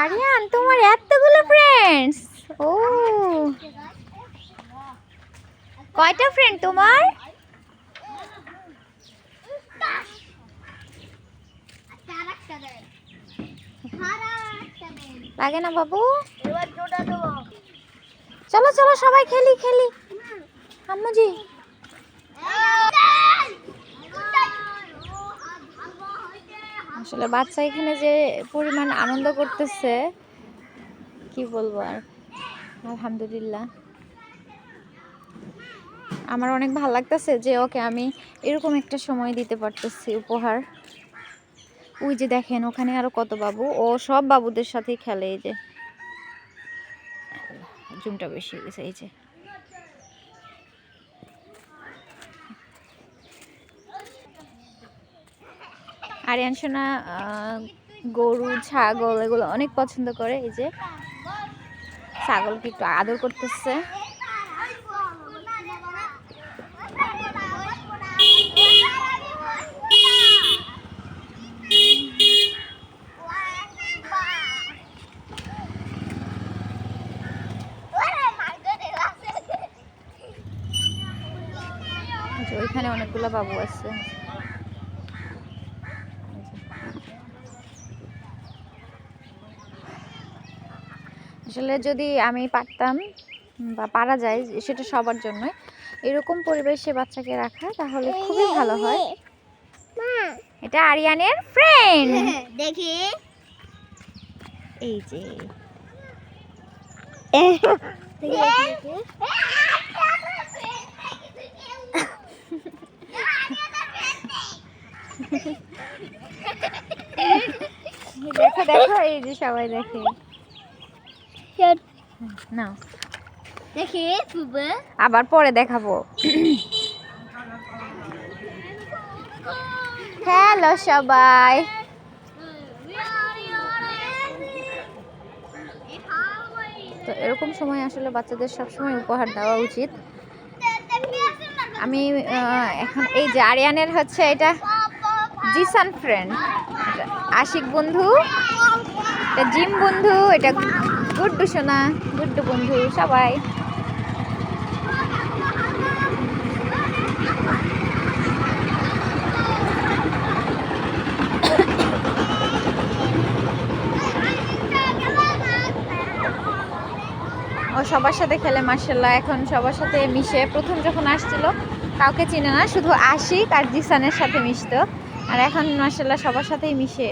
আরিয়ান তোমার এতগুলো ফ্রেন্ডস ও। কয়টা ফ্রেন্ড তোমার? লাগে না বাবু? চলো চলো সবাই খেলি খেলি। আম্মুজি। আসলে বাচ্চা এখানে যে পরিমাণ আনন্দ করতেছে, কি বলব আর? আলহামদুলিল্লাহ। আমার অনেক ভালো লাগতেছে যে, ওকে আমি এরকম একটা সময় দিতে পারতেছি, উপহার। ওই যে দেখেন, ওখানে আরও কত বাবু। ও সব বাবুদের সাথেই খেলে এই যে। জুমটা বেশি গেছে, এই যে। আরিয়ান সোনা গরু, ছাগল এগুলো অনেক পছন্দ করে। এই যে ছাগলকে একটু আদর করতেছে। ওইখানে অনেকগুলো বাবু আছে। আসলে যদি আমি পারতাম বা পারা যায় সেটা সবার জন্যই এরকম পরিবেশে বাচ্চাকে রাখা তাহলে খুবই ভালো হয়। এটা আরিয়ানের ফ্রেন্ড দেখি। এই যে। দেখো দেখো এই যে সবাই দেখে। না দেখি আবার পরে দেখাবো। হ্যালো সবাই। তো এরকম সময় আসলে বাচ্চাদের সবসময় উপহার দেওয়া উচিত। আমি এখন এই যে আরিয়ানের হচ্ছে এটা জিসান ফ্রেন্ড। আশিক বন্ধু এটা জিম বন্ধু এটা গুড্ডু সোনা, গুড্ডু বন্ধু, সবাই। ও সবার সাথে খেলে মার্শাল্লাহ এখন সবার সাথে মিশে। প্রথম যখন আসছিল, কাউকে চিনে না, শুধু আশিক আর জিসানের সাথে মিশতো। আর এখন মার্শাল্লাহ সবার সাথেই মিশে।